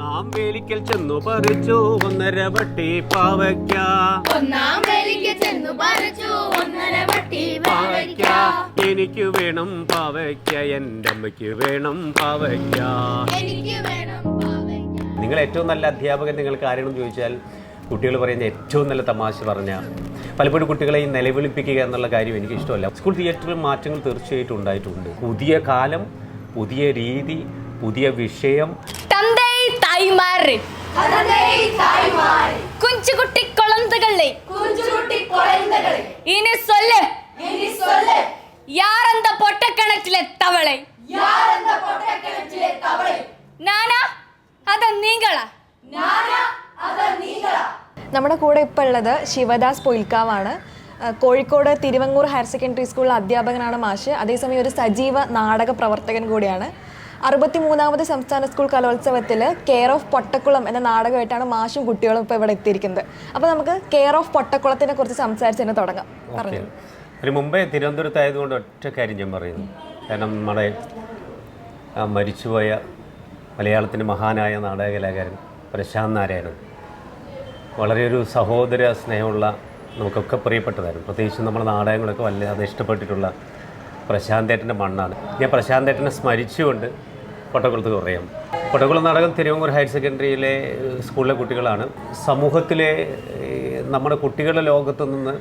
ഒന്നാം വേലിക്കൽ ചെന്നു പറിച്ചു ഒന്നര വട്ടി പാവയ്ക്ക. ഒന്നാം വേലിക്കൽ ചെന്നു പറിച്ചു ഒന്നര വട്ടി പാവയ്ക്ക. എനിക്ക് വേണം പാവയ്ക്ക എന്റെ അമ്മയ്ക്ക് വേണം പാവയ്ക്ക. എനിക്ക് വേണം നിങ്ങൾ ഏറ്റവും നല്ല അധ്യാപകൻ നിങ്ങൾക്ക് ആരെയും ചോദിച്ചാൽ കുട്ടികൾ പറയുന്ന ഏറ്റവും നല്ല തമാശ പറഞ്ഞ പലപ്പോഴും കുട്ടികളെ നിലവിളിപ്പിക്കുക എന്നുള്ള കാര്യം എനിക്ക് ഇഷ്ടമല്ല. സ്കൂൾ തിയേറ്ററിൽ മാറ്റങ്ങൾ തീർച്ചയായിട്ടും ഉണ്ടായിട്ടുണ്ട്. പുതിയ കാലം പുതിയ രീതി പുതിയ വിഷയം. തായ്മാര്. കുഞ്ചുകുട്ടി കൊളന്തകളെ. ഇനി സൊല്ല്. യാരെന്ത പൊട്ടക്കണക്കിലെ തവളെ. നാനാ അത് നീങ്കളാ നമ്മുടെ കൂടെ ഇപ്പോൾ ഉള്ളത് ശിവദാസ് പൊയിൽക്കാവാണ്. കോഴിക്കോട് തിരുവങ്ങൂർ ഹയർ സെക്കൻഡറി സ്കൂളിലെ അധ്യാപകനാണ് മാഷ്. അതേസമയം ഒരു സജീവ നാടക പ്രവർത്തകൻ കൂടിയാണ്. അറുപത്തി മൂന്നാമത് സംസ്ഥാന സ്കൂൾ കലോത്സവത്തിൽ കെയർ ഓഫ് പൊട്ടക്കുളം എന്ന നാടകമായിട്ടാണ് മാഷും കുട്ടികളും ഇപ്പോൾ ഇവിടെ എത്തിയിരിക്കുന്നത്. അപ്പോൾ നമുക്ക് കെയർ ഓഫ് പൊട്ടക്കുളത്തിനെ കുറിച്ച് സംസാരിച്ച് തന്നെ തുടങ്ങാം. പറഞ്ഞു ഒരു മുമ്പേ തിരുവനന്തപുരത്തായതുകൊണ്ട് ഒറ്റ കാര്യം ഞാൻ പറയുന്നു. കാരണം നമ്മുടെ മരിച്ചുപോയ മലയാളത്തിന്റെ മഹാനായ നാടകകലാകാരൻ പ്രശാന്ത് നാരായണൻ വളരെ ഒരു സഹോദര സ്നേഹമുള്ള നമുക്കൊക്കെ പ്രിയപ്പെട്ടതായിരുന്നു. പ്രത്യേകിച്ച് നമ്മുടെ നാടകങ്ങളൊക്കെ വല്ലാതെ ഇഷ്ടപ്പെട്ടിട്ടുള്ള പ്രശാന്തേട്ടന്റെ മണ്ണാണ്. ഞാൻ പ്രശാന്തേട്ടനെ സ്മരിച്ചുകൊണ്ട് പൊട്ടക്കുളത്ത് പറയാം പൊട്ടക്കുളം നാടകം തിരുവങ്ങൂർ ഹയർ സെക്കൻഡറിയിലെ സ്കൂളിലെ കുട്ടികളാണ്. സമൂഹത്തിലെ നമ്മുടെ കുട്ടികളുടെ ലോകത്തു നിന്ന്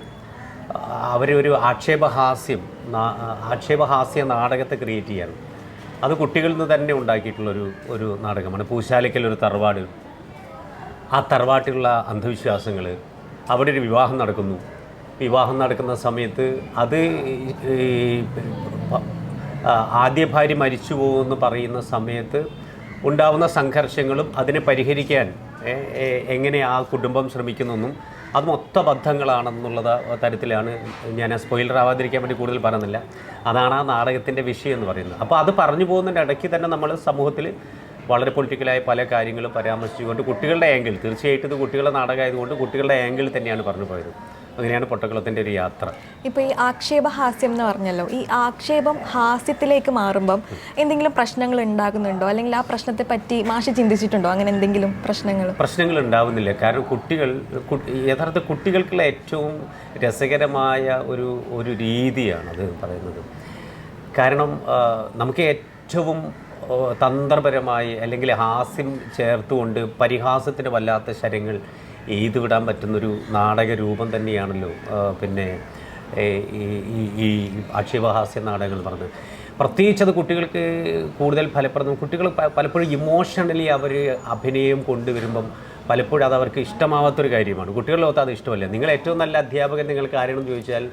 അവരൊരു ആക്ഷേപഹാസ്യം ആക്ഷേപഹാസ്യ നാടകത്തെ ക്രിയേറ്റ് ചെയ്യാണ് അത് കുട്ടികളിൽ നിന്ന് തന്നെ ഉണ്ടാക്കിയിട്ടുള്ളൊരു ഒരു നാടകമാണ്. പൂശാലിക്കൽ ഒരു തറവാട്. ആ തറവാട്ടിലുള്ള അന്ധവിശ്വാസങ്ങൾ അവിടെ ഒരു വിവാഹം നടക്കുന്നു. വിവാഹം നടക്കുന്ന സമയത്ത് അത് ആദ്യ ഭാര്യ മരിച്ചു പോകുമെന്ന് പറയുന്ന സമയത്ത് ഉണ്ടാവുന്ന സംഘർഷങ്ങളും അതിനെ പരിഹരിക്കാൻ എങ്ങനെ ആ കുടുംബം ശ്രമിക്കുന്നെന്നും അത് മൊത്ത ബദ്ധങ്ങളാണെന്നുള്ളത് തരത്തിലാണ് ഞാൻ സ്പോയിലർ ആവാതിരിക്കാൻ വേണ്ടി കൂടുതൽ പറയുന്നില്ല അതാണ് ആ നാടകത്തിന്റെ വിഷയം എന്ന് പറയുന്നത്. അപ്പോൾ അത് പറഞ്ഞു പോകുന്നതിന്റെ ഇടയ്ക്ക് തന്നെ നമ്മൾ സമൂഹത്തിൽ വളരെ പൊളിറ്റിക്കലായ പല കാര്യങ്ങളും പരാമർശിച്ചുകൊണ്ട് കുട്ടികളുടെ ആംഗിൾ തീർച്ചയായിട്ടും ഇത് കുട്ടികളുടെ നാടകമായതുകൊണ്ട് കുട്ടികളുടെ ആംഗിൾ തന്നെയാണ് പറഞ്ഞു പോയത്. അങ്ങനെയാണ് പൊട്ടക്കുളത്തിന്റെ ഒരു യാത്ര. ഇപ്പോൾ ഈ ആക്ഷേപഹാസ്യം എന്ന് പറഞ്ഞല്ലോ ഈ ആക്ഷേപം ഹാസ്യത്തിലേക്ക് മാറുമ്പം എന്തെങ്കിലും പ്രശ്നങ്ങൾ ഉണ്ടാകുന്നുണ്ടോ? അല്ലെങ്കിൽ ആ പ്രശ്നത്തെ പറ്റി മാഷി ചിന്തിച്ചിട്ടുണ്ടോ? അങ്ങനെ എന്തെങ്കിലും പ്രശ്നങ്ങൾ? പ്രശ്നങ്ങൾ ഉണ്ടാവുന്നില്ല. കാരണം കുട്ടികൾ യഥാർത്ഥ കുട്ടികൾക്കുള്ള ഏറ്റവും രസകരമായ ഒരു ഒരു രീതിയാണ് അത് പറയുന്നത്. കാരണം നമുക്ക് ഏറ്റവും തന്ത്രപരമായി അല്ലെങ്കിൽ ഹാസ്യം ചേർത്തുകൊണ്ട് പരിഹാസത്തിന് വല്ലാത്ത ശരങ്ങൾ എയ്തു വിടാൻ പറ്റുന്നൊരു നാടക രൂപം തന്നെയാണല്ലോ പിന്നെ ഈ ഈ- ആക്ഷേപഹാസ്യ നാടകങ്ങൾ പറഞ്ഞത്. പ്രത്യേകിച്ച് അത് കുട്ടികൾക്ക് കൂടുതൽ ഫലപ്രദം കുട്ടികൾ പലപ്പോഴും ഇമോഷണലി അവർ അഭിനയം കൊണ്ടുവരുമ്പം പലപ്പോഴും അത് അവർക്ക് ഇഷ്ടമാവാത്തൊരു കാര്യമാണ്. കുട്ടികളിലോത്ത് അത് ഇഷ്ടമല്ല. നിങ്ങൾ ഏറ്റവും നല്ല അധ്യാപകൻ നിങ്ങൾക്ക് ആരെങ്കിലും ചോദിച്ചാൽ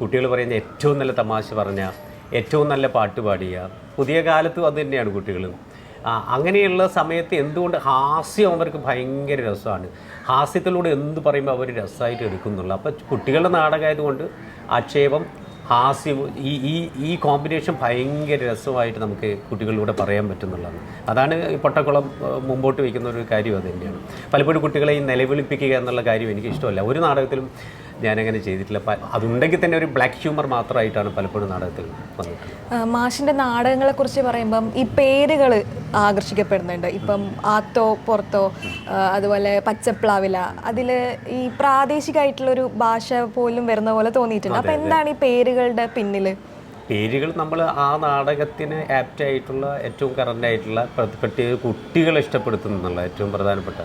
കുട്ടികൾ പറയുന്ന ഏറ്റവും നല്ല തമാശ പറഞ്ഞ ഏറ്റവും നല്ല പാട്ട് പാടിയ പുതിയ കാലത്തും അത് തന്നെയാണ് കുട്ടികളും അങ്ങനെയുള്ള സമയത്ത് എന്തുകൊണ്ട് ഹാസ്യം അവർക്ക് ഭയങ്കര രസമാണ്. ഹാസ്യത്തിലൂടെ എന്ത് പറയുമ്പോൾ അവർ രസമായിട്ട് എടുക്കുന്നുള്ളൂ അപ്പോൾ കുട്ടികളുടെ നാടകമായതുകൊണ്ട് ആക്ഷേപം ഹാസ്യം ഈ ഈ ഈ കോമ്പിനേഷൻ ഭയങ്കര രസമായിട്ട് നമുക്ക് കുട്ടികളിലൂടെ പറയാൻ പറ്റുന്നുള്ളതാണ്. അതാണ് പൊട്ടക്കുളം മുമ്പോട്ട് വയ്ക്കുന്ന ഒരു കാര്യം അത് തന്നെയാണ്. പലപ്പോഴും കുട്ടികളെ ഈ നിലവിളിപ്പിക്കുക എന്നുള്ള കാര്യം എനിക്ക് ഇഷ്ടമല്ല ഒരു നാടകത്തിലും ഞാനങ്ങനെ ചെയ്തിട്ടില്ല. അതുണ്ടെങ്കിൽ തന്നെ ഒരു ബ്ലാക്ക് ഹ്യൂമർ മാത്രമായിട്ടാണ് പലപ്പോഴും നാടകത്തിൽ വന്നിട്ടുള്ളത്. മാഷിന്റെ നാടകങ്ങളെ കുറിച്ച് പറയുമ്പം ഈ പേരുകൾ ആകർഷിക്കപ്പെടുന്നുണ്ട്. ഇപ്പം ആത്തോ പുറത്തോ അതുപോലെ പച്ചപ്ലാവില അതിൽ ഈ പ്രാദേശികമായിട്ടുള്ളൊരു ഭാഷ പോലും വരുന്ന പോലെ തോന്നിയിട്ടുണ്ട്. അപ്പം എന്താണ് ഈ പേരുകളുടെ പിന്നിൽ പേരുകൾ നമ്മൾ ആ നാടകത്തിന് ആപ്റ്റ് ആയിട്ടുള്ള ഏറ്റവും കറന്റ് ആയിട്ടുള്ള പ്ര- പ്രത്യേക കുട്ടികളെ ഇഷ്ടപ്പെടുത്തുന്നുള്ള ഏറ്റവും പ്രധാനപ്പെട്ട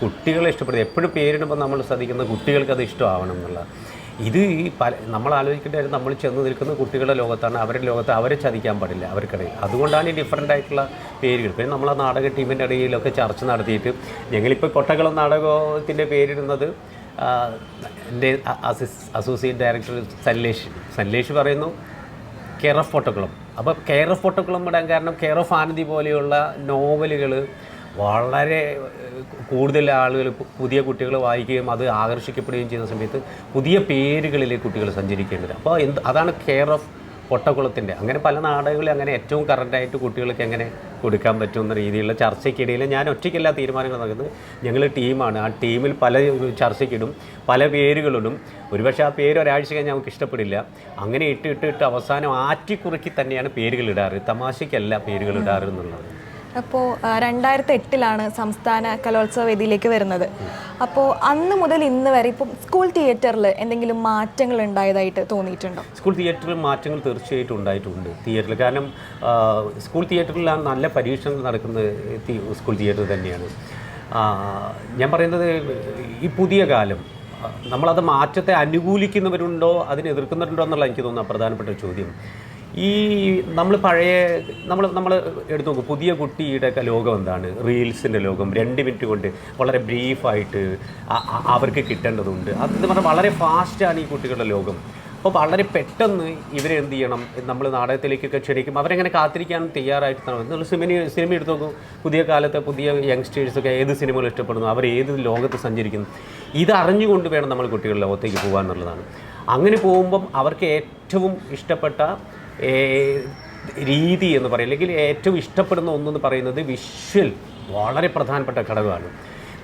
കുട്ടികളെ ഇഷ്ടപ്പെടുന്നത്. എപ്പോഴും പേരിടുമ്പോൾ നമ്മൾ ശ്രദ്ധിക്കുന്ന കുട്ടികൾക്ക് അത് ഇഷ്ടമാവണം എന്നുള്ള. ഇത് ഈ പല നമ്മൾ ആലോചിക്കേണ്ട കാര്യം നമ്മൾ ചെന്ന് നിൽക്കുന്ന കുട്ടികളുടെ ലോകത്താണ്. അവരുടെ ലോകത്ത് അവരെ ചതിക്കാൻ പാടില്ല അവർക്കിടയിൽ. അതുകൊണ്ടാണ് ഈ ഡിഫറെന്റ് ആയിട്ടുള്ള പേരുകൾ. പിന്നെ നമ്മൾ ആ നാടക ടീമിന്റെ ഇടയിലൊക്കെ ചർച്ച നടത്തിയിട്ട് ഞങ്ങളിപ്പോൾ കൊട്ടകളം നാടകത്തിന്റെ പേരിടുന്നത് എന്റെ അസിസ് അസോസിയേറ്റ് ഡയറക്ടർ സല്ലേഷ്. സല്ലേഷ് പറയുന്നു കെയർ ഓഫ് ഫോട്ടോക്കുളം അപ്പോൾ കെയർ ഓഫ് ഫോട്ടോക്കുളം ഇടാൻ കാരണം കെയർ ഓഫ് ആനന്ദി പോലെയുള്ള നോവലുകൾ വളരെ കൂടുതൽ ആളുകൾ പുതിയ കുട്ടികൾ വായിക്കുകയും അത് ആകർഷിക്കപ്പെടുകയും ചെയ്യുന്ന സമയത്ത് പുതിയ പേരുകളിലേക്ക് കുട്ടികൾ സഞ്ചരിക്കേണ്ടത് അപ്പോൾ എന്ത് അതാണ് കെയർ ഓഫ് പൊട്ടക്കുളത്തിന്റെ അങ്ങനെ പല നാടകങ്ങളിൽ അങ്ങനെ ഏറ്റവും കറന്റായിട്ട് കുട്ടികൾക്ക് എങ്ങനെ കൊടുക്കാൻ പറ്റുമെന്ന രീതിയിലുള്ള ചർച്ചയ്ക്കിടയിൽ ഞാൻ ഒറ്റയ്ക്കല്ല തീരുമാനങ്ങൾ നടക്കുന്നത്. ഞങ്ങൾ ടീമാണ്. ആ ടീമിൽ പല ചർച്ചയ്ക്കിടും പല പേരുകളിടും. ഒരുപക്ഷെ ആ പേര് ഒരാഴ്ച കഴിഞ്ഞാൽ നമുക്ക് ഇഷ്ടപ്പെടില്ല. അങ്ങനെ ഇട്ട് ഇട്ട് ഇട്ട് അവസാനം ആറ്റിക്കുറുക്കി തന്നെയാണ് പേരുകൾ ഇടാറ് തമാശയ്ക്കല്ല പേരുകൾ ഇടാറ് എന്നുള്ളത്. അപ്പോൾ രണ്ടായിരത്തി എട്ടിലാണ് സംസ്ഥാന കലോത്സവ വേദിയിലേക്ക് വരുന്നത്. അപ്പോൾ അന്ന് മുതൽ ഇന്ന് വരെ ഇപ്പം സ്കൂൾ തിയേറ്ററിൽ എന്തെങ്കിലും മാറ്റങ്ങൾ ഉണ്ടായതായിട്ട് തോന്നിയിട്ടുണ്ടോ? സ്കൂൾ തിയേറ്ററിൽ മാറ്റങ്ങൾ തീർച്ചയായിട്ടും ഉണ്ടായിട്ടുണ്ട്. തിയേറ്ററിൽ കാരണം സ്കൂൾ തിയേറ്ററിലാണ് നല്ല പരീക്ഷണങ്ങൾ നടക്കുന്നത് സ്കൂൾ തിയേറ്റർ തന്നെയാണ്. ഞാൻ പറയുന്നത് ഈ പുതിയ കാലം നമ്മളത് മാറ്റത്തെ അനുകൂലിക്കുന്നവരുണ്ടോ അതിനെ എതിർക്കുന്നവരുണ്ടോ എന്നുള്ള എനിക്ക് തോന്നുന്ന പ്രധാനപ്പെട്ട ചോദ്യം. ഈ നമ്മൾ പഴയ നമ്മൾ നമ്മൾ എടുത്തു നോക്കും പുതിയ കുട്ടിയുടെ ഒക്കെ ലോകം എന്താണ്? റീൽസിന്റെ ലോകം രണ്ട് മിനിറ്റ് കൊണ്ട് വളരെ ബ്രീഫായിട്ട് അവർക്ക് കിട്ടേണ്ടതുണ്ട്. അതെന്ന് പറഞ്ഞാൽ വളരെ ഫാസ്റ്റാണ് ഈ കുട്ടികളുടെ ലോകം. അപ്പോൾ വളരെ പെട്ടെന്ന് ഇവരെ എന്ത് ചെയ്യണം? നമ്മൾ നാടകത്തിലേക്കൊക്കെ ക്ഷണിക്കും. അവരെങ്ങനെ കാത്തിരിക്കാൻ തയ്യാറായിട്ട് നമ്മൾ സിനിമ സിനിമ എടുത്ത് നോക്കും. പുതിയ കാലത്തെ പുതിയ യങ്സ്റ്റേഴ്സൊക്കെ ഏത് സിനിമകൾ ഇഷ്ടപ്പെടുന്നു? അവർ ഏത് ലോകത്ത് സഞ്ചരിക്കുന്നു? ഇത് അറിഞ്ഞുകൊണ്ട് വേണം നമ്മൾ കുട്ടികളുടെ ലോകത്തേക്ക് പോകാൻ എന്നുള്ളതാണ്. അങ്ങനെ പോകുമ്പം അവർക്ക് ഏറ്റവും ഇഷ്ടപ്പെട്ട രീതി എന്ന് പറയും. അല്ലെങ്കിൽ ഏറ്റവും ഇഷ്ടപ്പെടുന്ന ഒന്നെന്ന് പറയുന്നത് വിഷ്വൽ വളരെ പ്രധാനപ്പെട്ട ഘടകമാണ്.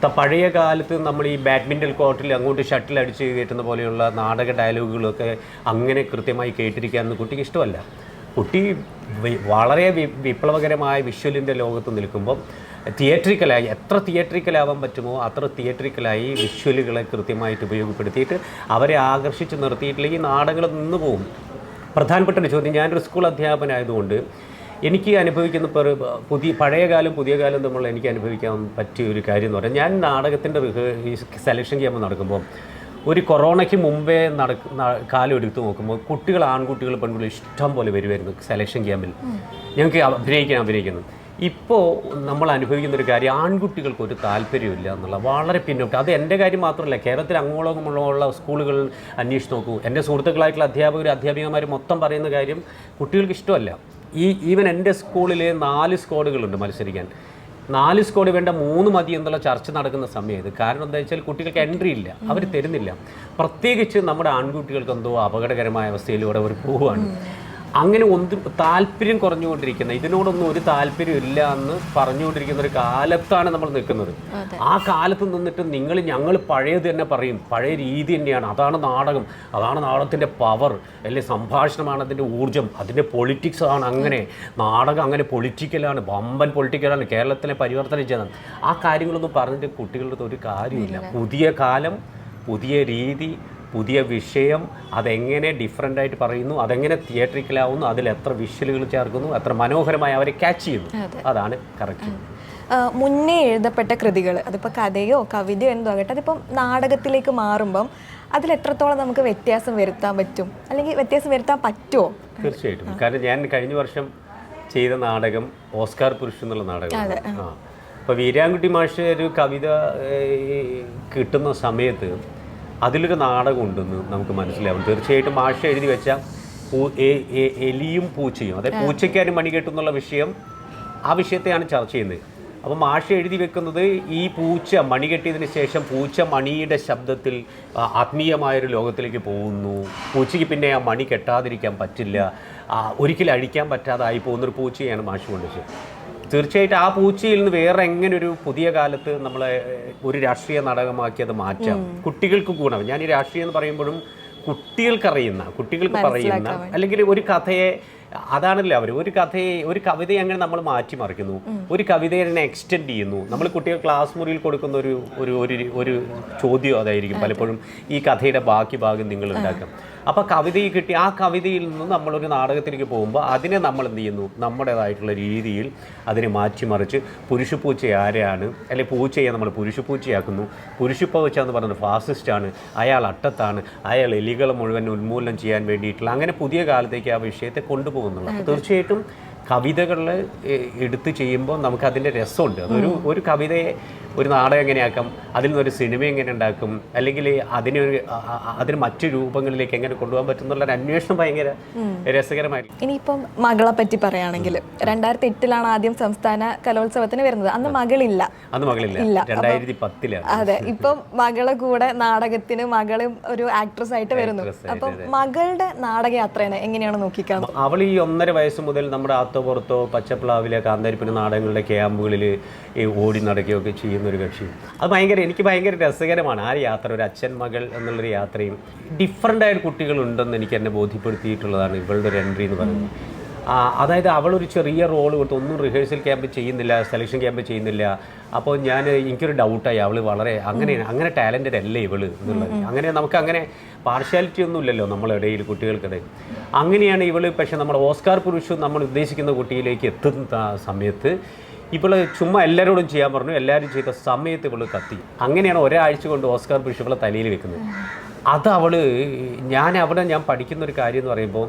ത- പഴയ കാലത്ത് നമ്മൾ ഈ ബാഡ്മിന്റൺ കോർട്ടിൽ അങ്ങോട്ട് ഷട്ടിൽ അടിച്ച് കയറ്റുന്ന പോലെയുള്ള നാടക ഡയലോഗുകളൊക്കെ അങ്ങനെ കൃത്യമായി കേട്ടിരിക്കാമെന്ന് കുട്ടിക്ക് ഇഷ്ടമല്ല. കുട്ടി വളരെ വിപ്ലവകരമായ വിഷ്വലിന്റെ ലോകത്ത് നിൽക്കുമ്പം തിയേറ്ററിക്കലായി എത്ര തിയേറ്ററിക്കലാവാൻ പറ്റുമോ അത്ര തിയേറ്ററിക്കലായി വിഷ്വലുകളെ കൃത്യമായിട്ട് ഉപയോഗപ്പെടുത്തിയിട്ട് അവരെ ആകർഷിച്ച് നിർത്തിയിട്ടില്ലെങ്കിൽ നാടകങ്ങൾ നിന്ന് പോകും പ്രധാനപ്പെട്ട ഒരു ചോദ്യം. ഞാനൊരു സ്കൂൾ അധ്യാപകനായതുകൊണ്ട് എനിക്ക് അനുഭവിക്കുന്ന പുതിയ പഴയ കാലം പുതിയ കാലം നമ്മൾ എനിക്ക് അനുഭവിക്കാൻ പറ്റിയ ഒരു കാര്യം എന്ന് പറഞ്ഞാൽ ഞാൻ നാടകത്തിന്റെ സെലക്ഷൻ ചെയ്യുമ്പോൾ നടക്കുമ്പോൾ ഒരു കൊറോണയ്ക്ക് മുമ്പേ നടക്ക കാലം എടുത്തു നോക്കുമ്പോൾ കുട്ടികൾ ആൺകുട്ടികൾ പെൺകുട്ടികൾ ഇഷ്ടം പോലെ വരുമായിരുന്നു സെലക്ഷൻ ക്യാമ്പിൽ ഞങ്ങൾക്ക് അഭിനയിക്കാൻ അഭിനയിക്കുന്നു. ഇപ്പോൾ നമ്മൾ അനുഭവിക്കുന്ന ഒരു കാര്യം ആൺകുട്ടികൾക്ക് ഒരു താല്പര്യമില്ല എന്നുള്ള വളരെ പിന്നോട്ട് അത് എന്റെ കാര്യം മാത്രമല്ല കേരളത്തിൽ അങ്ങോളമുള്ള സ്കൂളുകൾ അന്വേഷിച്ച് നോക്കൂ. എന്റെ സുഹൃത്തുക്കളായിട്ടുള്ള അധ്യാപകർ അധ്യാപികമാർ മൊത്തം പറയുന്ന കാര്യം കുട്ടികൾക്ക് ഇഷ്ടമല്ല. ഈ ഈവൻ എന്റെ സ്കൂളിൽ നാല് സ്ക്വാഡുകളുണ്ട് മത്സരിക്കാൻ. നാല് സ്കോഡ് വേണ്ട മൂന്ന് മതി എന്നുള്ള ചർച്ച നടക്കുന്ന സമയം ഇത് കാരണം എന്താ വെച്ചാൽ കുട്ടികൾക്ക് എൻട്രി ഇല്ല. അവർ തരുന്നില്ല. പ്രത്യേകിച്ച് നമ്മുടെ ആൺകുട്ടികൾക്ക് എന്തോ അപകടകരമായ അവസ്ഥയിലൂടെ അവർ പോവുകയാണ്. അങ്ങനെ ഒന്ന് താല്പര്യം കുറഞ്ഞുകൊണ്ടിരിക്കുന്ന ഇതിനോടൊന്നും ഒരു താല്പര്യം ഇല്ല എന്ന് പറഞ്ഞുകൊണ്ടിരിക്കുന്ന ഒരു കാലത്താണ് നമ്മൾ നിൽക്കുന്നത്. ആ കാലത്ത് നിന്നിട്ട് നിങ്ങൾ ഞങ്ങൾ പഴയത് തന്നെ പറയും പഴയ രീതി തന്നെയാണ്. അതാണ് നാടകം അതാണ് നാടകത്തിന്റെ പവർ അല്ലെ? സംഭാഷണമാണ് അതിന്റെ ഊർജം അതിന്റെ പൊളിറ്റിക്സ് ആണ് അങ്ങനെ. നാടകം അങ്ങനെ പൊളിറ്റിക്കലാണ് വമ്പൻ പൊളിറ്റിക്കലാണ് കേരളത്തിലെ പരിവർത്തനം ചെയ്യുന്നത്. ആ കാര്യങ്ങളൊന്നും പറഞ്ഞിട്ട് കുട്ടികളുടെ ഒരു കാര്യമില്ല പുതിയ കാലം പുതിയ രീതി പുതിയ വിഷയം അതെങ്ങനെ ഡിഫറെന്റ് ആയിട്ട് പറയുന്നു അതെങ്ങനെ തിയേറ്ററിക്കലാവുന്നു അതിൽ എത്ര വിഷ്വലുകൾ ചേർക്കുന്നു എത്ര മനോഹരമായി അവരെ ക്യാച്ച് ചെയ്യുന്നു. അതാണ് കറക്റ്റ് മുന്നേ എഴുതപ്പെട്ട കൃതികൾ അതിപ്പോൾ കഥയോ കവിതയോ എന്തോ ആകട്ടെ അതിപ്പം നാടകത്തിലേക്ക് മാറുമ്പം അതിൽ എത്രത്തോളം നമുക്ക് വ്യത്യാസം വരുത്താൻ പറ്റും? അല്ലെങ്കിൽ വ്യത്യാസം വരുത്താൻ പറ്റുമോ തീർച്ചയായിട്ടും. കാരണം ഞാൻ കഴിഞ്ഞ വർഷം ചെയ്ത നാടകം ഓസ്കാർ പുരുഷൻ എന്നുള്ള നാടകം അപ്പോൾ വീരാൻകുട്ടി മാഷ് ഒരു കവിത കിട്ടുന്ന സമയത്ത് അതിലൊരു നാടകം ഉണ്ടെന്ന് നമുക്ക് മനസ്സിലാവും. തീർച്ചയായിട്ടും ഭാഷ എഴുതി വെച്ച എലിയും പൂച്ചയും. അതായത് പൂച്ചയ്ക്കാരും മണി കെട്ടുന്നുള്ള വിഷയം ആ വിഷയത്തെയാണ് ചർച്ച ചെയ്യുന്നത്. അപ്പോൾ മാഷ എഴുതി വെക്കുന്നത് ഈ പൂച്ച മണി കെട്ടിയതിന് ശേഷം പൂച്ച മണിയുടെ ശബ്ദത്തിൽ ആത്മീയമായൊരു ലോകത്തിലേക്ക് പോകുന്നു. പൂച്ചയ്ക്ക് പിന്നെ ആ മണി കെട്ടാതിരിക്കാൻ പറ്റില്ല. ഒരിക്കലും അഴിക്കാൻ പറ്റാതായി പോകുന്നൊരു പൂച്ചയാണ് മാഷ് കൊണ്ടുവച്ചത്. തീർച്ചയായിട്ടും ആ പൂച്ചയിൽ നിന്ന് വേറെ എങ്ങനെ ഒരു പുതിയ കാലത്ത് നമ്മളെ ഒരു രാഷ്ട്രീയ നാടകമാക്കി അത് മാറ്റാം? കുട്ടികൾക്ക് ഗുണം. ഞാൻ ഈ രാഷ്ട്രീയം എന്ന് പറയുമ്പോഴും കുട്ടികൾക്കറിയുന്ന കുട്ടികൾക്ക് പറയുന്ന അല്ലെങ്കിൽ ഒരു കഥയെ അതാണല്ലോ അവർ ഒരു കഥയെ ഒരു കവിതയെ അങ്ങനെ നമ്മൾ മാറ്റിമറിക്കുന്നു. ഒരു കവിതയെ തന്നെ എക്സ്റ്റെൻഡ് ചെയ്യുന്നു. നമ്മൾ കുട്ടികൾ ക്ലാസ് മുറിയിൽ കൊടുക്കുന്ന ഒരു ഒരു ഒരു ഒരു ചോദ്യം അതായിരിക്കും പലപ്പോഴും ഈ കഥയുടെ ബാക്കി ഭാഗം നിങ്ങൾ ഉണ്ടാക്കാം അപ്പോൾ കവിതയിൽ കിട്ടി. ആ കവിതയിൽ നിന്ന് നമ്മളൊരു നാടകത്തിലേക്ക് പോകുമ്പോൾ അതിനെ നമ്മൾ എന്ത് ചെയ്യുന്നു? നമ്മുടേതായിട്ടുള്ള രീതിയിൽ അതിനെ മാറ്റിമറിച്ച് പുരുഷപ്പൂച്ച ആരെയാണ്? അല്ലെ പൂച്ചയെ നമ്മൾ പുരുഷപ്പൂച്ചയാക്കുന്നു പുരുഷപ്പൂച്ച എന്ന് പറയുന്നത് ഫാസിസ്റ്റാണ് അയാൾ അട്ടത്താണ്. അയാൾ എലികൾ മുഴുവൻ ഉന്മൂലനം ചെയ്യാൻ വേണ്ടിയിട്ടുള്ള അങ്ങനെ പുതിയ കാലത്തേക്ക് ആ വിഷയത്തെ കൊണ്ടുപോകുന്നുള്ളൂ. അപ്പോൾ തീർച്ചയായിട്ടും കവിതകളിൽ എടുത്ത് ചെയ്യുമ്പോൾ നമുക്കതിന്റെ രസമുണ്ട്. അതൊരു ഒരു കവിതയെ ഒരു നാടകം എങ്ങനെയാക്കാം? അതിൽ നിന്നൊരു സിനിമ എങ്ങനെ ഉണ്ടാക്കും? അല്ലെങ്കിൽ അതിനൊരു അതിന് മറ്റു രൂപങ്ങളിലേക്ക് എങ്ങനെ കൊണ്ടുപോകാൻ പറ്റും എന്നുള്ള ഒരു അന്വേഷണം ഭയങ്കര രസകരമായിരിക്കും ഇനിയിപ്പം മകളെ പറ്റി പറയുകയാണെങ്കിൽ രണ്ടായിരത്തി എട്ടിലാണ് ആദ്യം സംസ്ഥാന കലോത്സവത്തിന് വരുന്നത്. അന്ന് മകളില്ല. അന്ന് മകളില്ല. രണ്ടായിരത്തി പത്തിലാണ് അതെ. ഇപ്പം മകളെ കൂടെ നാടകത്തിന് മകളും ഒരു ആക്ട്രസ് ആയിട്ട് വരുന്നു അപ്പം മകളുടെ നാടകയാത്രയാണ് എങ്ങനെയാണ് നോക്കിക്കാണുന്നത്? അവൾ ഈ ഒന്നര വയസ്സ് മുതൽ നമ്മുടെ ആത്തോ പുറത്തോ പച്ചപ്ലാവിലെ കാന്താരിപ്പിന് നാടകങ്ങളുടെ ക്യാമ്പുകളിൽ ഈ ഓടി നടക്കുകയൊക്കെ ചെയ്യുന്ന ഒരു കക്ഷി. അത് ഭയങ്കര എനിക്ക് ഭയങ്കര രസകരമാണ്. ആ യാത്ര ഒരു അച്ഛൻ മകൾ എന്നുള്ളൊരു യാത്രയും. ഡിഫറെന്റ് ആയ കുട്ടികളുണ്ടെന്ന് എനിക്ക് എന്നെ ബോധ്യപ്പെടുത്തിയിട്ടുള്ളതാണ് ഇവളുടെ ഒരു എൻട്രി എന്ന് പറയുന്നത്. അതായത് അവളൊരു ചെറിയ റോൾ കൊടുത്ത് ഒന്നും റിഹേഴ്സൽ ക്യാമ്പ് ചെയ്യുന്നില്ല സെലക്ഷൻ ക്യാമ്പ് ചെയ്യുന്നില്ല. അപ്പോൾ ഞാൻ എനിക്കൊരു ഡൗട്ടായി അവൾ വളരെ അങ്ങനെ അങ്ങനെ ടാലന്റഡ് അല്ലേ ഇവൾ എന്നുള്ളത്. അങ്ങനെ നമുക്ക് അങ്ങനെ പാർഷ്യാലിറ്റി ഒന്നും ഇല്ലല്ലോ നമ്മളിടയിൽ കുട്ടികൾക്കിടയിൽ അങ്ങനെയാണ് ഇവൾ പക്ഷെ നമ്മുടെ ഓസ്കാർ പുരുഷ് നമ്മൾ ഉദ്ദേശിക്കുന്ന കുട്ടിയിലേക്ക് എത്തുന്ന സമയത്ത് ഇവൾ ചുമ്മാ എല്ലാവരോടും ചെയ്യാൻ പറഞ്ഞു എല്ലാവരും ചെയ്ത സമയത്ത് ഇവൾ കത്തി. അങ്ങനെയാണ് ഒരാഴ്ച കൊണ്ട് ഓസ്കാർ ഇവളെ തലയിൽ വെക്കുന്നത്. അത് അവൾ ഞാൻ അവിടെ ഞാൻ പഠിക്കുന്ന ഒരു കാര്യം എന്ന് പറയുമ്പോൾ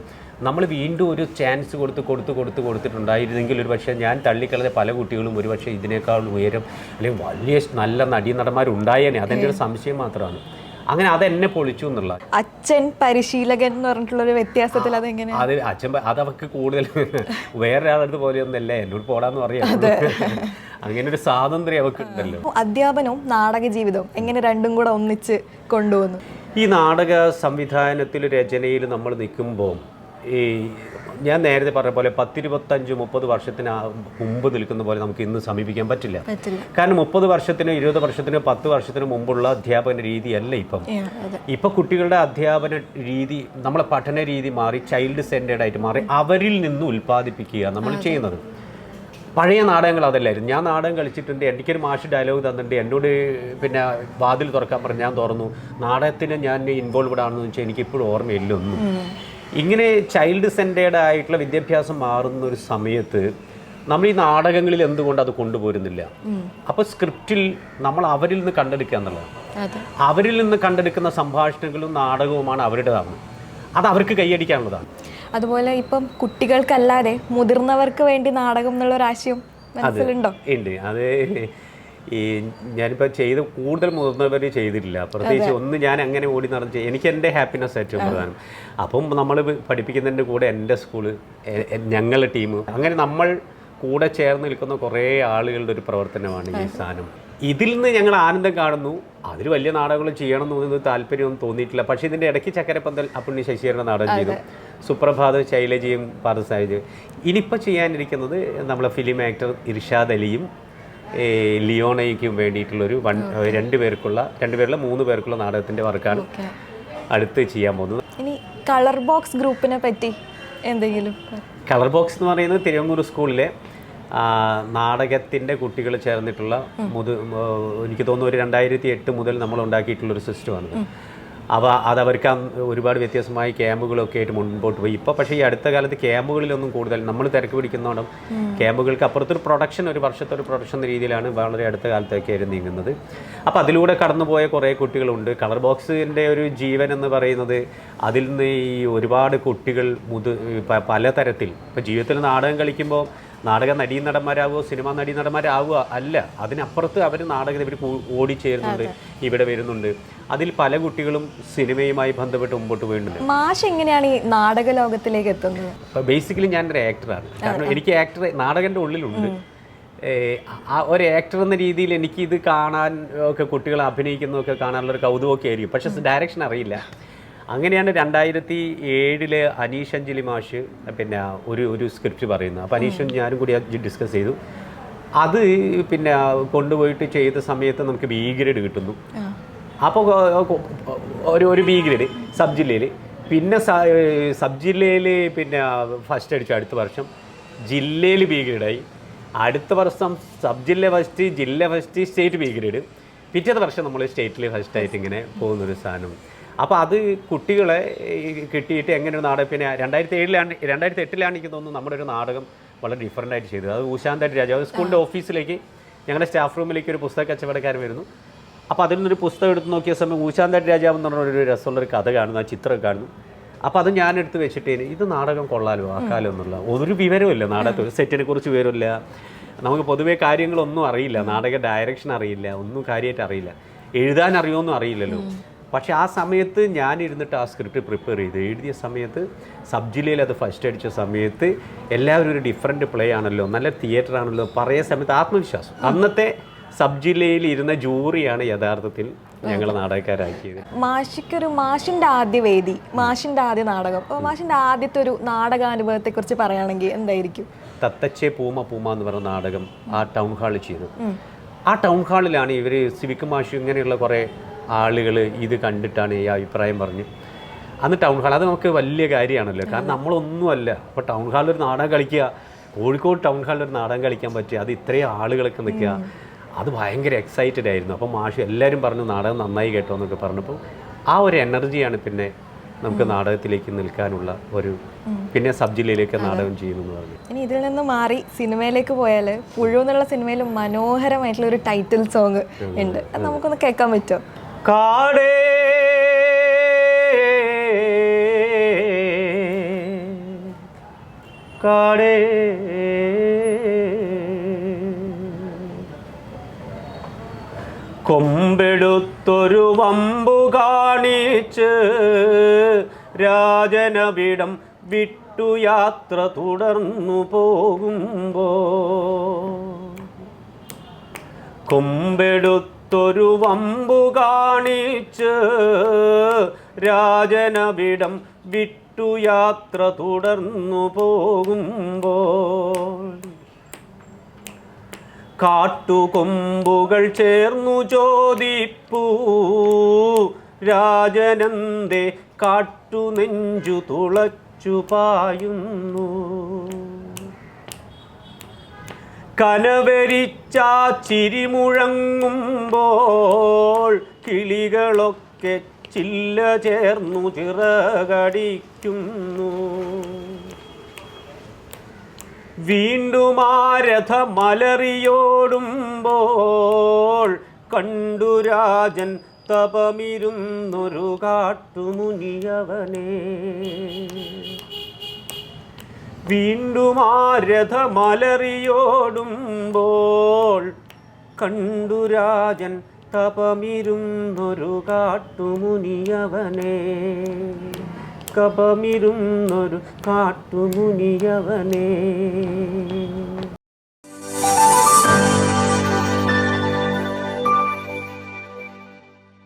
നമ്മൾ വീണ്ടും ഒരു ചാൻസ് കൊടുത്ത് കൊടുത്ത് കൊടുത്ത് കൊടുത്തിട്ടുണ്ടായിരുന്നെങ്കിൽ ഒരു പക്ഷേ ഞാൻ തള്ളിക്കളഞ്ഞ പല കുട്ടികളും ഒരു പക്ഷേ ഇതിനേക്കാൾ ഉയരം അല്ലെങ്കിൽ വലിയ നല്ല നടീനടന്മാരുണ്ടായേനെ. അതെന്റെ ഒരു സംശയം മാത്രമാണ്. അങ്ങനെ അതെന്നെ പൊളിച്ചു എന്നുള്ള. അച്ഛൻ പരിശീലകൻ എന്ന് പറഞ്ഞിട്ടുള്ള ഒരു വ്യത്യാസത്തിൽ അതെങ്ങനെ അത് അച്ഛൻ അത് അവർക്ക് കൂടുതൽ വേറൊരാളടുത്ത് പോലെയൊന്നല്ല എന്നോട് പോടാന്ന് പറയാം. അങ്ങനെ ഒരു സ്വാതന്ത്ര്യം അവർക്ക് ഉണ്ടല്ലോ. അധ്യാപനവും നാടക ജീവിതവും എങ്ങനെ രണ്ടും കൂടെ ഒന്നിച്ച് കൊണ്ടുവന്നു? ഈ നാടക സംവിധാനത്തിൽ രചനയിൽ നമ്മൾ നിൽക്കുമ്പോൾ ഈ ഞാൻ നേരത്തെ പറഞ്ഞ പോലെ പത്തിരുപത്തഞ്ച് മുപ്പത് വർഷത്തിന് മുമ്പ് നിൽക്കുന്ന പോലെ നമുക്ക് ഇന്ന് സമീപിക്കാൻ പറ്റില്ല. കാരണം മുപ്പത് വർഷത്തിനോ ഇരുപത് വർഷത്തിനോ പത്ത് വർഷത്തിന് മുമ്പുള്ള അധ്യാപന രീതിയല്ല ഇപ്പം. ഇപ്പൊ കുട്ടികളുടെ അധ്യാപന രീതി നമ്മളെ പഠന രീതി മാറി ചൈൽഡ് സെന്റേഡ് ആയിട്ട് മാറി അവരിൽ നിന്ന് ഉൽപ്പാദിപ്പിക്കുക നമ്മൾ ചെയ്യുന്നത്. പഴയ നാടകങ്ങൾ അതല്ലായിരുന്നു. ഞാൻ നാടകം കളിച്ചിട്ടുണ്ട് എനിക്കൊരു മാഷ് ഡയലോഗ് തന്നിട്ടുണ്ട് എന്നോട് പിന്നെ വാതിൽ തുറക്കാൻ പറഞ്ഞു ഞാൻ തുറന്നു. നാടകത്തിന് ഞാൻ ഇൻവോൾവ്ഡ് ആണെന്ന് വെച്ചാൽ എനിക്കിപ്പോഴും ഓർമ്മയില്ല ഒന്നും. ഇങ്ങനെ ചൈൽഡ് സെന്റേഡ് ആയിട്ടുള്ള വിദ്യാഭ്യാസം മാറുന്ന ഒരു സമയത്ത് നമ്മൾ ഈ നാടകങ്ങളിൽ എന്തുകൊണ്ട് അത് കൊണ്ടുപോരുന്നില്ല? അപ്പോൾ സ്ക്രിപ്റ്റിൽ നമ്മൾ അവരിൽ നിന്ന് കണ്ടെടുക്കുക എന്നുള്ളതാണ്. അവരിൽ നിന്ന് കണ്ടെടുക്കുന്ന സംഭാഷണങ്ങളും നാടകവുമാണ് അവരുടേതാണ്. അത് അവർക്ക് കൈയടിക്കാനുള്ളതാണ്. അതുപോലെ ഇപ്പം കുട്ടികൾക്കല്ലാതെ മുതിർന്നവർക്ക് വേണ്ടി നാടകം എന്നുള്ള ഒരു ആശയം മനസ്സിലുണ്ടോ? ഉണ്ട്. അത് ഈ ഞാനിപ്പോൾ ചെയ്ത് കൂടുതൽ മുതിർന്നവർ ചെയ്തിട്ടില്ല. പ്രത്യേകിച്ച് ഒന്ന് ഞാൻ അങ്ങനെ ഓടി നടന്ന് എനിക്ക് എന്റെ ഹാപ്പിനെസ് ഏറ്റവും പ്രധാനം. അപ്പം നമ്മൾ പഠിപ്പിക്കുന്നതിന്റെ കൂടെ എന്റെ സ്കൂൾ ഞങ്ങളുടെ ടീം അങ്ങനെ നമ്മൾ കൂടെ ചേർന്ന് നിൽക്കുന്ന കുറേ ആളുകളുടെ ഒരു പ്രവർത്തനമാണ് ഈ സാധനം. ഇതിൽ നിന്ന് ഞങ്ങൾ ആനന്ദം കാണുന്നു. അതിൽ വലിയ നാടകങ്ങൾ ചെയ്യണം എന്ന് തോന്നുന്നത് താല്പര്യമൊന്നും തോന്നിയിട്ടില്ല. പക്ഷേ ഇതിന്റെ ഇടയ്ക്ക് ചക്കരപ്പന്തൽ അപ്പുണ്ണി ശശിയുടെ നാടകം ചെയ്തു. സുപ്രഭാത ശൈലജയും പാദസാഹിജ് ഇനിയിപ്പോൾ ചെയ്യാനിരിക്കുന്നത് നമ്മളെ ഫിലിം ആക്ടർ ഇർഷാദ് അലിയും ലിയോണയ്ക്കും വേണ്ടിയിട്ടുള്ളൊരു വൺ രണ്ട് പേർക്കുള്ള രണ്ട് പേരുള്ള മൂന്ന് പേർക്കുള്ള നാടകത്തിന്റെ വർക്കാണ് അടുത്ത് ചെയ്യാൻ പോകുന്നത്. ഇനി കളർ ബോക്സ് ഗ്രൂപ്പിനെ പറ്റി എന്തെങ്കിലും? കളർ ബോക്സ് എന്ന് പറയുന്നത് തിരുവങ്ങൂർ സ്കൂളിലെ നാടകത്തിന്റെ കുട്ടികൾ ചേർന്നിട്ടുള്ള മുതു എനിക്ക് തോന്നുന്നു ഒരു രണ്ടായിരത്തി എട്ട് മുതൽ നമ്മൾ ഉണ്ടാക്കിയിട്ടുള്ളൊരു സിസ്റ്റമാണിത് അവ അതവർക്ക് ഒരുപാട് വ്യത്യസ്തമായ ക്യാമ്പുകളൊക്കെ ആയിട്ട് മുൻപോട്ട് പോയി. ഇപ്പോൾ പക്ഷേ ഈ അടുത്ത കാലത്ത് ക്യാമ്പുകളിലൊന്നും കൂടുതൽ നമ്മൾ തിരക്ക് പിടിക്കുന്നതുകൊണ്ടും ക്യാമ്പുകൾക്ക് അപ്പുറത്തൊരു പ്രൊഡക്ഷൻ ഒരു വർഷത്തെ ഒരു പ്രൊഡക്ഷൻ എന്ന രീതിയിലാണ് വളരെ അടുത്ത കാലത്തേക്കായിരുന്നു നീങ്ങുന്നത്. അപ്പോൾ അതിലൂടെ കടന്നുപോയ കുറേ കുട്ടികളുണ്ട്. കളർ ബോക്സിന്റെ ഒരു ജീവൻ എന്ന് പറയുന്നത് അതിൽ നിന്ന് ഈ ഒരുപാട് കുട്ടികൾ മുത് പലതരത്തിൽ. ഇപ്പോൾ ജീവിതത്തിൽ നാടകം കളിക്കുമ്പോൾ നാടക നടീ നടന്മാരാകുമോ സിനിമാ നടീ നടന്മാരാകുക അല്ല. അതിനപ്പുറത്ത് അവർ നാടകം ഇവർ ഓടിച്ചേരുന്നുണ്ട് ഇവിടെ വരുന്നുണ്ട്. അതിൽ പല കുട്ടികളും സിനിമയുമായി ബന്ധപ്പെട്ട് മുമ്പോട്ട് പോയിട്ടുണ്ട്. മാഷ് എങ്ങനെയാണ് ഈ നാടക ലോകത്തിലേക്ക് എത്തുന്നത് ബേസിക്കലി ഞാനൊരു ആക്ടറാണ് കാരണം എനിക്ക് ആക്ടർ നാടകന്റെ ഉള്ളിലുണ്ട്. ഒരു ആക്ടർ എന്ന രീതിയിൽ എനിക്ക് ഇത് കാണാൻ ഒക്കെ കുട്ടികളെ അഭിനയിക്കുന്നതൊക്കെ കാണാനുള്ള ഒരു കൗതുകമൊക്കെ ആയിരിക്കും. പക്ഷെ ഡയറക്ഷൻ അറിയില്ല. അങ്ങനെയാണ് രണ്ടായിരത്തി ഏഴിൽ അനീഷ് അഞ്ജലി മാഷ് പിന്നെ ഒരു ഒരു സ്ക്രിപ്റ്റ് പറയുന്നത്. അപ്പോൾ അനീഷും ഞാനും കൂടി ഡിസ്കസ് ചെയ്തു. അത് പിന്നെ കൊണ്ടുപോയിട്ട് ചെയ്ത സമയത്ത് നമുക്ക് ബി ഗ്രേഡ് കിട്ടുന്നു. അപ്പോൾ ഒരു ഒരു ബി ഗ്രേഡ് സബ് ജില്ലയിൽ പിന്നെ സബ് ജില്ലയിൽ പിന്നെ ഫസ്റ്റ് അടിച്ചു അടുത്ത വർഷം ജില്ലയിൽ ബി ഗ്രേഡായി അടുത്ത വർഷം സബ് ജില്ല ഫസ്റ്റ് ജില്ല ഫസ്റ്റ് സ്റ്റേറ്റ് ബി ഗ്രേഡ് പിറ്റേത്തെ വർഷം നമ്മൾ സ്റ്റേറ്റിൽ ഫസ്റ്റ് ആയിട്ട് ഇങ്ങനെ പോകുന്നൊരു സാധനം. അപ്പോൾ അത് കുട്ടികളെ കിട്ടിയിട്ട് എങ്ങനെ ഒരു നാടകം? പിന്നെ രണ്ടായിരത്തി ഏഴിലാണ് രണ്ടായിരത്തി എട്ടിലാണ് എനിക്ക് തോന്നുന്നു നമ്മുടെ ഒരു നാടകം വളരെ ഡിഫറന്റ് ആയിട്ട് ചെയ്തത്. അത് ഉശാന്തായിട്ട് രാജാവ്. സ്കൂളിന്റെ ഓഫീസിലേക്ക് ഞങ്ങളുടെ സ്റ്റാഫ് റൂമിലേക്ക് ഒരു പുസ്തക കച്ചവടക്കാരൻ വരുന്നു. അപ്പോൾ അതിൽ നിന്നൊരു പുസ്തകം എടുത്ത് നോക്കിയ സമയം ഊശാന്തായിട്ട് രാജാവ് എന്ന് പറഞ്ഞ ഒരു രസമുള്ളൊരു കഥ കാണുന്നു ആ ചിത്രം കാണുന്നു. അപ്പോൾ അത് ഞാനെടുത്ത് വെച്ചിട്ട് ഇത് നാടകം കൊള്ളാലോ ആക്കാലോ എന്നുള്ള ഒരു വിവരമില്ല നാടകത്തിൽ. ഒരു സെറ്റിനെ കുറിച്ച് വിവരമില്ല നമുക്ക് പൊതുവേ കാര്യങ്ങളൊന്നും അറിയില്ല. നാടക ഡയറക്ഷൻ അറിയില്ല. ഒന്നും കാര്യമായിട്ട് അറിയില്ല. എഴുതാൻ അറിയുമെന്നും അറിയില്ലല്ലോ. പക്ഷേ ആ സമയത്ത് ഞാനിരുന്നിട്ട് ആ സ്ക്രിപ്റ്റ് പ്രിപ്പയർ ചെയ്ത് എഴുതിയ സമയത്ത് സബ് ജില്ലയിൽ അത് ഫസ്റ്റ് അടിച്ച സമയത്ത് എല്ലാവരും ഒരു ഡിഫറെന്റ് പ്ലേ ആണല്ലോ നല്ല തിയേറ്റർ ആണല്ലോ പറയുന്ന സമയത്ത് ആത്മവിശ്വാസം. അന്നത്തെ സബ് ജില്ലയിൽ ഇരുന്ന ജൂറിയാണ് യഥാർത്ഥത്തിൽ ഞങ്ങളെ നാടകക്കാരാക്കിയത്. മാഷിക്കൊരു മാഷിന്റെ ആദ്യ വേദി മാഷിന്റെ ആദ്യ നാടകം. അപ്പോൾ മാഷിന്റെ ആദ്യത്തെ ഒരു നാടകാനുഭവത്തെക്കുറിച്ച് പറയുകയാണെങ്കിൽ എന്തായിരിക്കും? തത്തച്ചെ പൂമ പൂമ എന്ന് പറഞ്ഞ നാടകം ആ ടൗൺ ഹാളിൽ ചെയ്തു. ആ ടൗൺ ഹാളിലാണ് ഇവർ സിവിക് മാഷ് ഇങ്ങനെയുള്ള കുറേ ആളുകൾ ഇത് കണ്ടിട്ടാണ് ഈ അഭിപ്രായം പറഞ്ഞ്. അന്ന് ടൗൺ ഹാൾ അത് നമുക്ക് വലിയ കാര്യമാണല്ലോ. കാരണം നമ്മളൊന്നുമല്ല. അപ്പോൾ ടൗൺ ഹാളിൽ ഒരു നാടകം കളിക്കുക. കോഴിക്കോട് ടൗൺ ഹാളിൽ ഒരു നാടകം കളിക്കാൻ പറ്റുക. അത് ഇത്രയും ആളുകളൊക്കെ നിൽക്കുക. അത് ഭയങ്കര എക്സൈറ്റഡ് ആയിരുന്നു. അപ്പോൾ മാഷ് എല്ലാവരും പറഞ്ഞു നാടകം നന്നായി കേട്ടോ എന്നൊക്കെ പറഞ്ഞപ്പോൾ ആ ഒരു എനർജിയാണ് പിന്നെ നമുക്ക് നാടകത്തിലേക്ക് നിൽക്കാനുള്ള ഒരു പിന്നെ സബ് ജില്ലയിലേക്ക് നാടകം ചെയ്യുന്നു എന്ന് പറഞ്ഞു. ഇനി ഇതിൽ നിന്ന് മാറി സിനിമയിലേക്ക് പോയാൽ പുഴു എന്നുള്ള സിനിമയിൽ മനോഹരമായിട്ടുള്ള ഒരു ടൈറ്റിൽ സോങ് ഉണ്ട്. അത് നമുക്കൊന്ന് കേൾക്കാൻ പറ്റുമോ? കാടേ. കാടേ. കൊമ്പെടുത്തൊരു വമ്പു കാണിച്ച് രാജനവിടം വിട്ടു യാത്ര തുടർന്നു പോകുമ്പോ കൊമ്പെടുത്തൊരു വമ്പു കാണിച്ച് രാജനവിടം വിട്ടു യാത്ര തുടർന്നു പോകുമ്പോൾ. കാട്ടുകൊമ്പുകൾ ചേർന്നു ചോദിപ്പൂ രാജനന്ദേ കാട്ടു നെഞ്ചു തുളച്ചു പായുന്നു. കനവരിച്ചാ ചിരിമുഴങ്ങുമ്പോൾ കിളികളൊക്കെ ചില്ല ചേർന്നു ചിറകടിക്കുന്നു. വീണ്ടും ആരഥ മലറിയോടുമ്പോൾ കണ്ടു രാജൻ തപമിരുന്നൊരു കാട്ടുമുനിയവനെ. വീണ്ടും ആ രഥമലറിയോടുമ്പോൾ കണ്ടു രാജൻ തപമിരുന്നൊരു കാട്ടുമുനിയവനെ. കപമിരുന്നൊരു കാട്ടുമുനിയവനെ.